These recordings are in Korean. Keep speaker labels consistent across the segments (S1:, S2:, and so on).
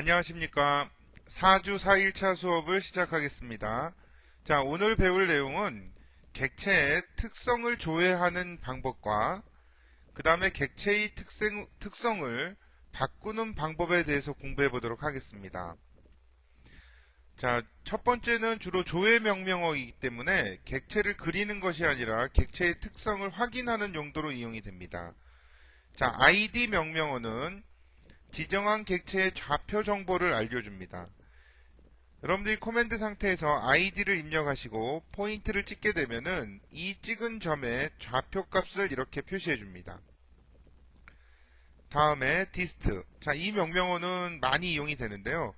S1: 안녕하십니까. 4주 4일차 수업을 시작하겠습니다. 자, 오늘 배울 내용은 객체의 특성을 조회하는 방법과 그 다음에 객체의 특성, 특성을 바꾸는 방법에 대해서 공부해 보도록 하겠습니다. 자, 첫 번째는 주로 조회 명명어이기 때문에 객체를 그리는 것이 아니라 객체의 특성을 확인하는 용도로 이용이 됩니다. 자, id 명명어는 지정한 객체의 좌표 정보를 알려줍니다. 여러분들이 코맨드 상태에서 id를 입력하시고 포인트를 찍게 되면은 이 찍은 점의 좌표 값을 이렇게 표시해 줍니다. 다음에 dist. 자, 이 명명어는 많이 이용이 되는데요.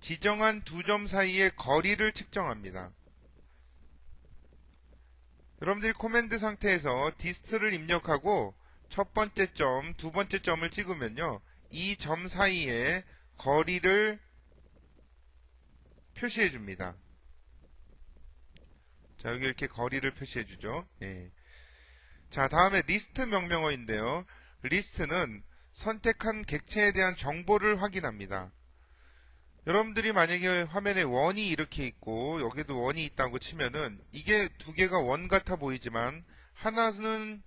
S1: 지정한 두 점 사이의 거리를 측정합니다. 여러분들이 코맨드 상태에서 dist를 입력하고 첫 번째 점, 두 번째 점을 찍으면요. 이 점 사이에 거리를 표시해 줍니다. 자, 여기 이렇게 거리를 표시해 주죠. 예. 자, 다음에 리스트 명명어인데요. 리스트는 선택한 객체에 대한 정보를 확인합니다. 여러분들이 만약에 화면에 원이 이렇게 있고 여기도 원이 있다고 치면은 이게 두 개가 원 같아 보이지만 하나는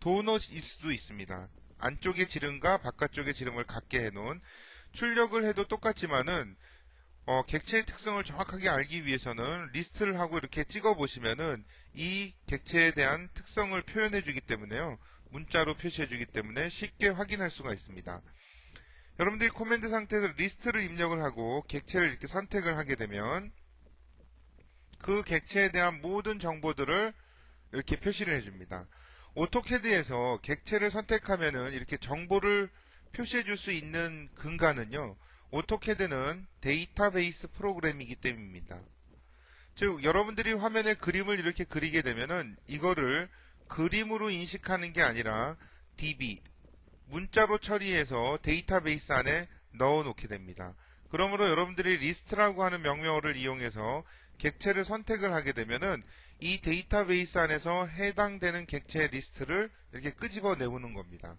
S1: 도넛일 수도 있습니다. 안쪽의 지름과 바깥쪽의 지름을 같게 해놓은 출력을 해도 똑같지만은 어, 객체의 특성을 정확하게 알기 위해서는 리스트를 하고 이렇게 찍어 보시면은 이 객체에 대한 특성을 표현해 주기 때문에요. 문자로 표시해 주기 때문에 쉽게 확인할 수가 있습니다. 여러분들이 코맨드 상태에서 리스트를 입력을 하고 객체를 이렇게 선택을 하게 되면 그 객체에 대한 모든 정보들을 이렇게 표시를 해줍니다. 오토캐드에서 객체를 선택하면은 이렇게 정보를 표시해 줄 수 있는 근간은요. 오토캐드는 데이터베이스 프로그램이기 때문입니다. 즉 여러분들이 화면에 그림을 이렇게 그리게 되면은 이거를 그림으로 인식하는 게 아니라 DB 문자로 처리해서 데이터베이스 안에 넣어 놓게 됩니다. 그러므로 여러분들이 리스트라고 하는 명령어를 이용해서 객체를 선택을 하게 되면은 이 데이터베이스 안에서 해당되는 객체 리스트를 이렇게 끄집어 내오는 겁니다.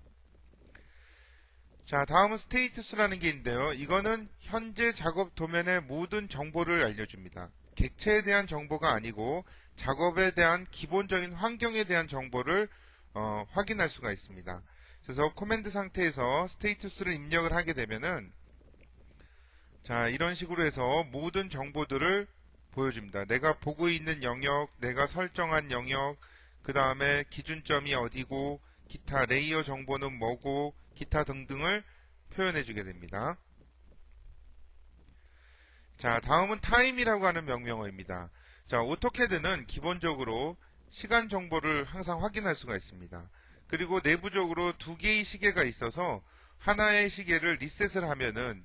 S1: 자, 다음은 스테이투스라는 게 있는데요. 이거는 현재 작업 도면의 모든 정보를 알려줍니다. 객체에 대한 정보가 아니고 작업에 대한 기본적인 환경에 대한 정보를 어, 확인할 수가 있습니다. 그래서 코맨드 상태에서 스테이투스를 입력을 하게 되면은 자 이런 식으로 해서 모든 정보들을 보여줍니다. 내가 보고 있는 영역, 내가 설정한 영역, 그 다음에 기준점이 어디고, 기타 레이어 정보는 뭐고, 기타 등등을 표현해 주게 됩니다. 자, 다음은 타임이라고 하는 명령어입니다. 자, 오토캐드는 기본적으로 시간 정보를 항상 확인할 수가 있습니다. 그리고 내부적으로 두 개의 시계가 있어서 하나의 시계를 리셋을 하면은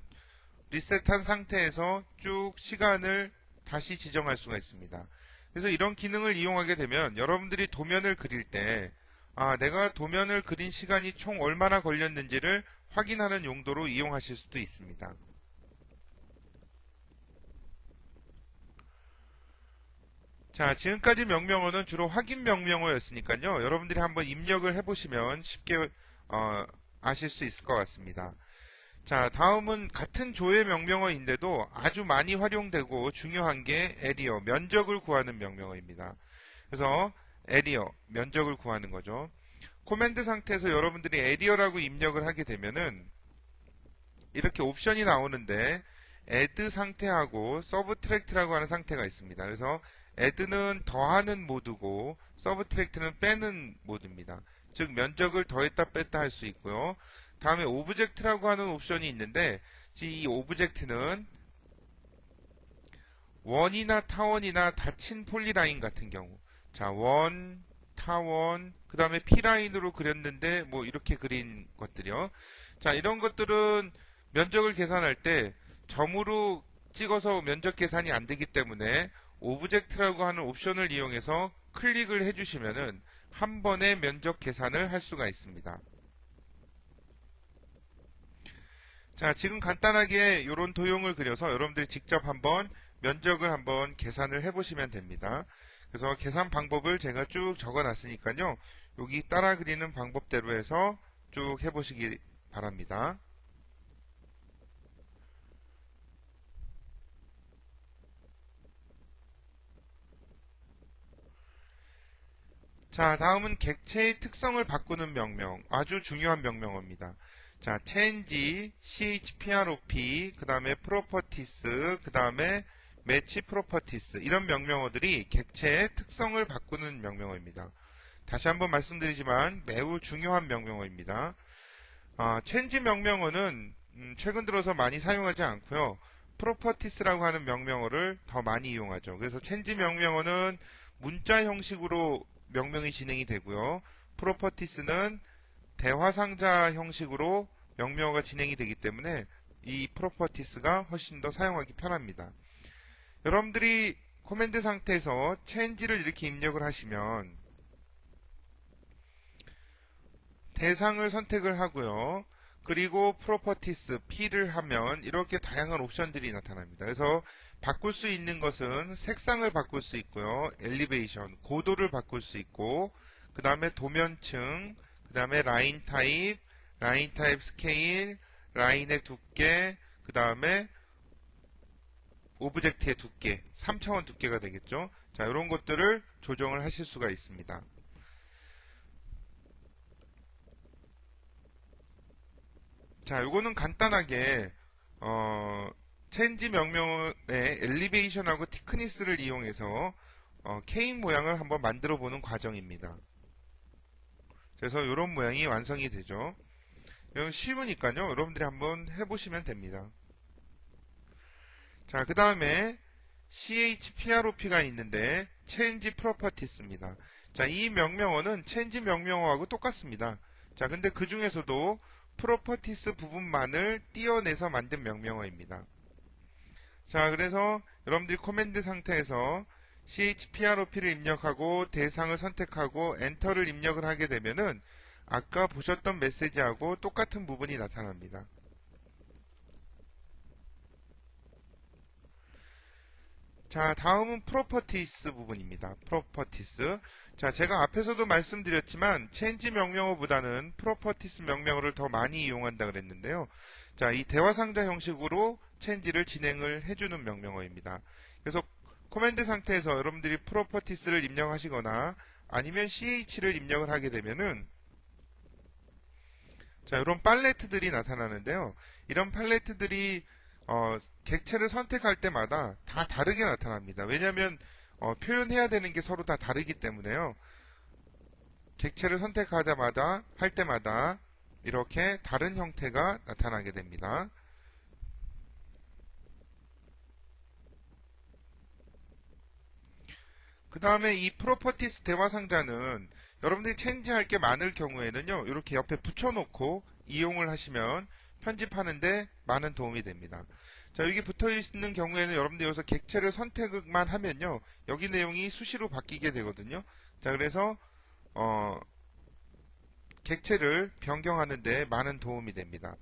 S1: 리셋한 상태에서 쭉 시간을 다시 지정할 수가 있습니다. 그래서 이런 기능을 이용하게 되면 여러분들이 도면을 그릴 때 아, 내가 도면을 그린 시간이 총 얼마나 걸렸는지를 확인하는 용도로 이용하실 수도 있습니다. 자, 지금까지 명명어는 주로 확인 명명어였으니까요. 여러분들이 한번 입력을 해보시면 쉽게 어, 아실 수 있을 것 같습니다. 자, 다음은 같은 조회 명명어인데도 아주 많이 활용되고 중요한 게 에리어, 면적을 구하는 명명어입니다. 그래서 에리어, 면적을 구하는 거죠. 코맨드 상태에서 여러분들이 에리어라고 입력을 하게 되면은 이렇게 옵션이 나오는데 add 상태하고 서브트랙트라고 하는 상태가 있습니다. 그래서 add는 더하는 모드고 서브트랙트는 빼는 모드입니다. 즉 면적을 더했다 뺐다 할 수 있고요. 다음에 오브젝트라고 하는 옵션이 있는데 이 오브젝트는 원이나 타원이나 닫힌 폴리라인 같은 경우 자, 원, 타원, 그 다음에 P라인으로 그렸는데, 뭐, 이렇게 그린 것들이요. 자, 이런 것들은 면적을 계산할 때 점으로 찍어서 면적 계산이 안 되기 때문에 오브젝트라고 하는 옵션을 이용해서 클릭을 해주시면은 한 번에 면적 계산을 할 수가 있습니다. 자, 지금 간단하게 이런 도형을 그려서 여러분들이 직접 한번 면적을 한번 계산을 해보시면 됩니다. 그래서 계산 방법을 제가 쭉 적어놨으니까요. 여기 따라 그리는 방법대로 해서 쭉 해보시기 바랍니다. 자, 다음은 객체의 특성을 바꾸는 명명 아주 중요한 명명어입니다. 자, change, chprop, 그 다음에 properties, 그 다음에 match properties. 이런 명령어들이 객체의 특성을 바꾸는 명령어입니다. 다시 한번 말씀드리지만 매우 중요한 명령어입니다. 아, change 명령어는 음, 최근 들어서 많이 사용하지 않고요. properties라고 하는 명령어를 더 많이 이용하죠. 그래서 change 명령어는 문자 형식으로 명명이 진행이 되고요. properties는 대화 상자 형식으로 명명어가 진행이 되기 때문에 이 properties가 훨씬 더 사용하기 편합니다. 여러분들이 코맨드 상태에서 change를 이렇게 입력을 하시면 대상을 선택을 하고요. 그리고 properties P를 하면 이렇게 다양한 옵션들이 나타납니다. 그래서 바꿀 수 있는 것은 색상을 바꿀 수 있고요. 엘리베이션, 고도를 바꿀 수 있고 그 다음에 도면층, 그 다음에 라인 타입, 라인 타입 스케일, 라인의 두께, 그 다음에 오브젝트의 두께, 3차원 두께가 되겠죠. 자, 이런 것들을 조정을 하실 수가 있습니다. 자, 요거는 간단하게 어, 체인지 명령의 엘리베이션하고 티크니스를 이용해서 어, 케이크 모양을 한번 만들어 보는 과정입니다. 그래서 이런 모양이 완성이 되죠. 쉬우니까요. 여러분들이 한번 해보시면 됩니다. 자, 그 다음에 CHPROP가 있는데 Change Properties입니다. 자, 이 명령어는 Change 명령어하고 똑같습니다. 자, 근데 그 중에서도 프로퍼티스 부분만을 띄어내서 만든 명령어입니다. 자, 그래서 여러분들이 코맨드 상태에서 chprop를 입력하고 대상을 선택하고 엔터를 입력을 하게 되면은 아까 보셨던 메시지하고 똑같은 부분이 나타납니다. 자, 다음은 프로퍼티스 부분입니다. 프로퍼티스. 자, 제가 앞에서도 말씀드렸지만 체인지 명령어보다는 프로퍼티스 명령어를 더 많이 이용한다 그랬는데요. 자, 이 대화 상자 형식으로 체인지를 진행을 해 주는 명령어입니다. 그래서 코맨드 상태에서 여러분들이 프로퍼티스를 입력하시거나 아니면 ch를 입력을 하게 되면은 자, 이런 팔레트들이 나타나는데요. 이런 팔레트들이 어, 객체를 선택할 때마다 다 다르게 나타납니다. 왜냐하면 어, 표현해야 되는 게 서로 다 다르기 때문에요. 객체를 선택하자마자 할 때마다 이렇게 다른 형태가 나타나게 됩니다. 그 다음에 이 프로퍼티스 대화 상자는 여러분들이 체인지할 게 많을 경우에는요, 이렇게 옆에 붙여놓고 이용을 하시면 편집하는데 많은 도움이 됩니다. 자, 여기 붙어 있는 경우에는 여러분들 여기서 객체를 선택만 하면요. 여기 내용이 수시로 바뀌게 되거든요. 자, 그래서 어, 객체를 변경하는데 많은 도움이 됩니다.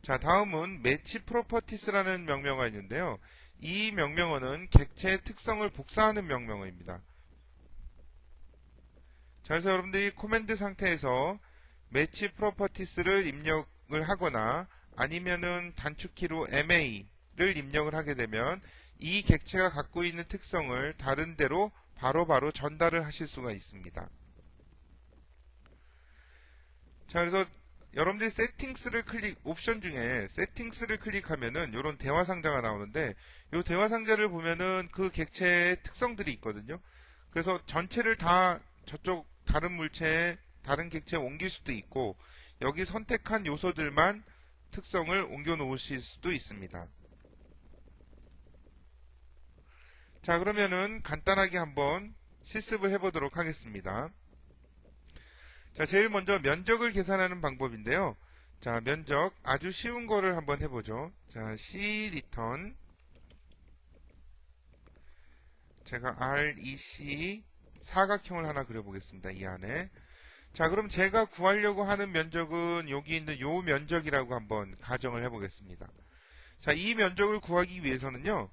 S1: 자, 다음은 매치 프로퍼티스라는 명령어가 있는데요. 이 명령어는 객체의 특성을 복사하는 명령어입니다. 자, 그래서 여러분들이 코맨드 상태에서 매치 프로퍼티스를 입력을 하거나 아니면은 단축키로 MA를 입력을 하게 되면 이 객체가 갖고 있는 특성을 다른 데로 바로바로 바로 전달을 하실 수가 있습니다. 자, 그래서 여러분들이 세팅스를 클릭, 옵션 중에 세팅스를 클릭하면은 이런 대화 상자가 나오는데 이 대화 상자를 보면은 그 객체의 특성들이 있거든요. 그래서 전체를 다 저쪽 다른 물체에 다른 객체에 옮길 수도 있고 여기 선택한 요소들만 특성을 옮겨 놓으실 수도 있습니다. 자, 그러면은 간단하게 한번 실습을 해보도록 하겠습니다. 자, 제일 먼저 면적을 계산하는 방법인데요. 자, 면적 아주 쉬운 거를 한번 해보죠. 자, C return 제가 REC 사각형을 하나 그려보겠습니다. 이 안에 자, 그럼 제가 구하려고 하는 면적은 여기 있는 요 면적이라고 한번 가정을 해보겠습니다. 자, 이 면적을 구하기 위해서는요.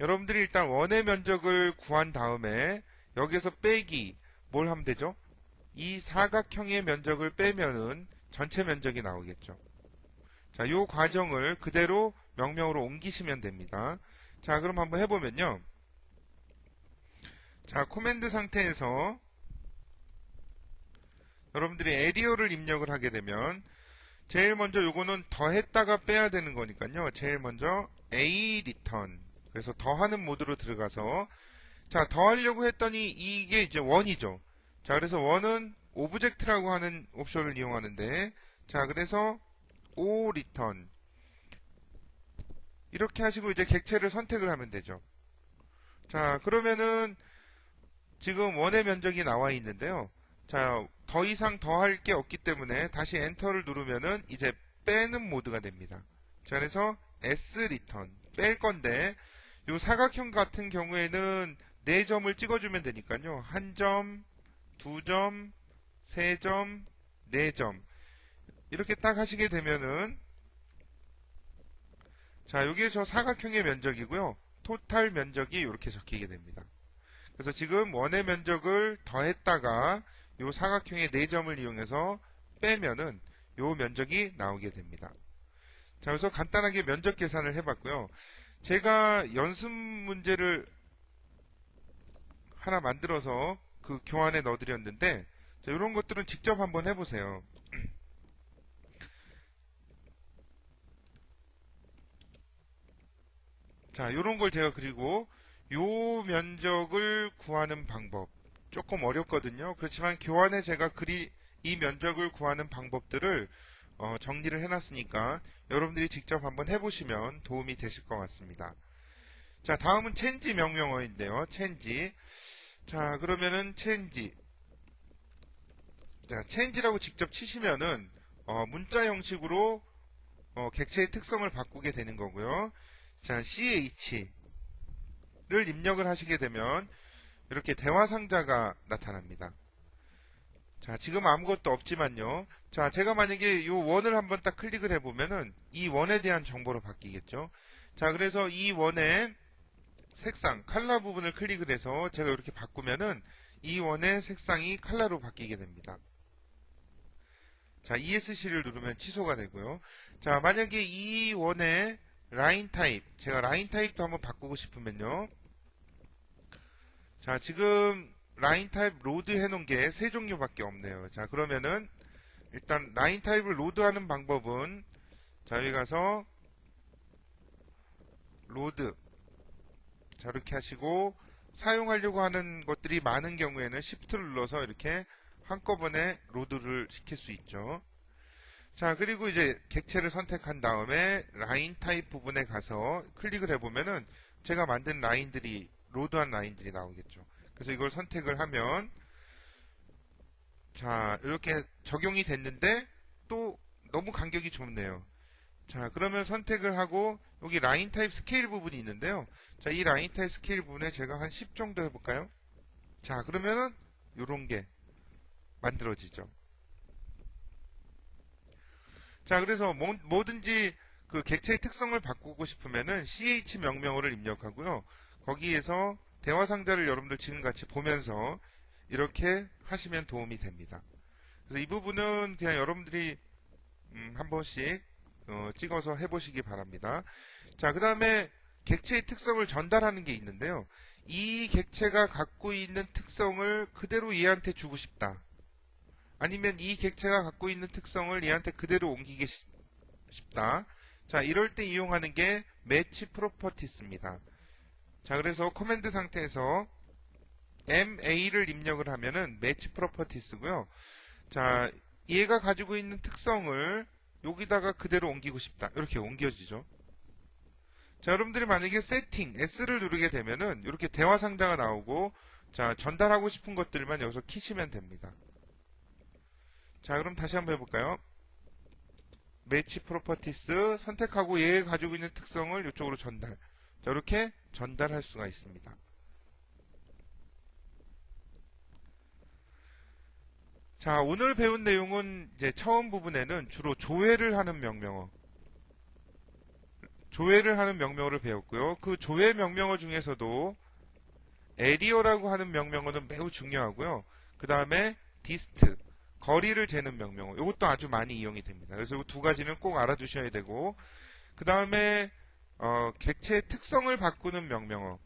S1: 여러분들이 일단 원의 면적을 구한 다음에 여기서 빼기 뭘 하면 되죠? 이 사각형의 면적을 빼면은 전체 면적이 나오겠죠. 자, 요 과정을 그대로 명령으로 옮기시면 됩니다. 자, 그럼 한번 해보면요. 자, 코맨드 상태에서 여러분들이 에리어를 입력을 하게 되면 제일 먼저 요거는 더했다가 빼야 되는 거니까요. 제일 먼저 a return 그래서 더하는 모드로 들어가서 자 더하려고 했더니 이게 이제 원이죠. 자 그래서 원은 오브젝트라고 하는 옵션을 이용하는데 자 그래서 o return 이렇게 하시고 이제 객체를 선택을 하면 되죠. 자 그러면은 지금 원의 면적이 나와 있는데요. 자, 더 이상 더 할 게 없기 때문에 다시 엔터를 누르면은 이제 빼는 모드가 됩니다. 자, 그래서 S 리턴 뺄 건데 요 사각형 같은 경우에는 4점을 찍어주면 되니까요. 한 점, 두 점, 세 점, 네 점 이렇게 딱 하시게 되면은 자, 여기에 저 사각형의 면적이고요. 토탈 면적이 이렇게 적히게 됩니다. 그래서 지금 원의 면적을 더했다가 요 사각형의 4점을 이용해서 빼면은 요 면적이 나오게 됩니다. 자, 그래서 간단하게 면적 계산을 해봤고요. 제가 연습 문제를 하나 만들어서 그 교환에 넣어드렸는데, 자, 이런 것들은 직접 한번 해보세요. 자, 이런 걸 제가 그리고 요 면적을 구하는 방법 조금 어렵거든요. 그렇지만 교환에 제가 그리 이 면적을 구하는 방법들을 어, 정리를 해놨으니까 여러분들이 직접 한번 해보시면 도움이 되실 것 같습니다. 자, 다음은 체인지 명령어인데요. 체인지. 자, 그러면은 체인지. 자, 체인지라고 직접 치시면은 어, 문자 형식으로 어, 객체의 특성을 바꾸게 되는 거고요. 자, ch 를 입력을 하시게 되면 이렇게 대화 상자가 나타납니다. 자, 지금 아무것도 없지만요. 자, 제가 만약에 이 원을 한번 딱 클릭을 해보면은 이 원에 대한 정보로 바뀌겠죠. 자, 그래서 이 원의 색상, 칼라 부분을 클릭을 해서 제가 이렇게 바꾸면은 이 원의 색상이 칼라로 바뀌게 됩니다. 자, ESC를 누르면 취소가 되고요. 자, 만약에 이 원의 라인 타입, 제가 라인 타입도 한번 바꾸고 싶으면요. 자, 지금 라인 타입 로드 해놓은 게 세 종류밖에 없네요. 자, 그러면은 일단 라인 타입을 로드하는 방법은 자, 여기 가서 로드 자, 이렇게 하시고 사용하려고 하는 것들이 많은 경우에는 Shift를 눌러서 이렇게 한꺼번에 로드를 시킬 수 있죠. 자, 그리고 이제 객체를 선택한 다음에 라인 타입 부분에 가서 클릭을 해보면은 제가 만든 라인들이 로드한 라인들이 나오겠죠. 그래서 이걸 선택을 하면 자 이렇게 적용이 됐는데 또 너무 간격이 좁네요. 자 그러면 선택을 하고 여기 라인 타입 스케일 부분이 있는데요. 자 이 라인 타입 스케일 부분에 제가 한 10 정도 해볼까요? 자 그러면은 이런 게 만들어지죠. 자 그래서 뭐, 뭐든지 그 객체의 특성을 바꾸고 싶으면은 ch 명령어를 입력하고요. 거기에서 대화 상자를 여러분들 지금같이 보면서 이렇게 하시면 도움이 됩니다. 그래서 이 부분은 그냥 여러분들이 음, 한 번씩 어, 찍어서 해보시기 바랍니다. 자, 그 다음에 객체의 특성을 전달하는 게 있는데요. 이 객체가 갖고 있는 특성을 그대로 얘한테 주고 싶다. 아니면 이 객체가 갖고 있는 특성을 얘한테 그대로 옮기기 싶다. 자, 이럴 때 이용하는 게 매치 프로퍼티스입니다. 자, 그래서 코맨드 상태에서 MA를 입력을 하면은 매치 프로퍼티스고요. 자, 얘가 가지고 있는 특성을 여기다가 그대로 옮기고 싶다. 이렇게 옮겨지죠. 자, 여러분들이 만약에 세팅 S를 누르게 되면은 이렇게 대화 상자가 나오고 자, 전달하고 싶은 것들만 여기서 키시면 됩니다. 자, 그럼 다시 한번 해 볼까요? 매치 프로퍼티스 선택하고 얘가 가지고 있는 특성을 이쪽으로 전달. 자, 이렇게 전달할 수가 있습니다. 자, 오늘 배운 내용은 이제 처음 부분에는 주로 조회를 하는 명령어. 조회를 하는 명령어를 배웠고요. 그 조회 명령어 중에서도 에리어라고 하는 명령어는 매우 중요하고요. 그 다음에 디스트, 거리를 재는 명령어. 이것도 아주 많이 이용이 됩니다. 그래서 이 두 가지는 꼭 알아두셔야 되고, 그 다음에 어, 객체의 특성을 바꾸는 명령어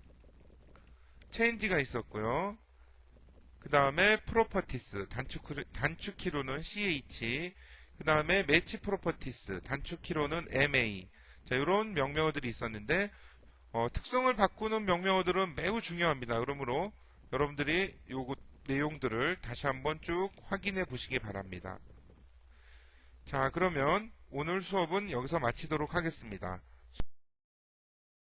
S1: change가 있었고요. 그 다음에 프로퍼티스, 단축, 단축키로는 ch, 그 다음에 매치 프로퍼티스, 단축키로는 ma. 자, 이런 명명어들이 있었는데, 어, 특성을 바꾸는 명명어들은 매우 중요합니다. 그러므로 여러분들이 요거 내용들을 다시 한번 쭉 확인해 보시기 바랍니다. 자, 그러면 오늘 수업은 여기서 마치도록 하겠습니다.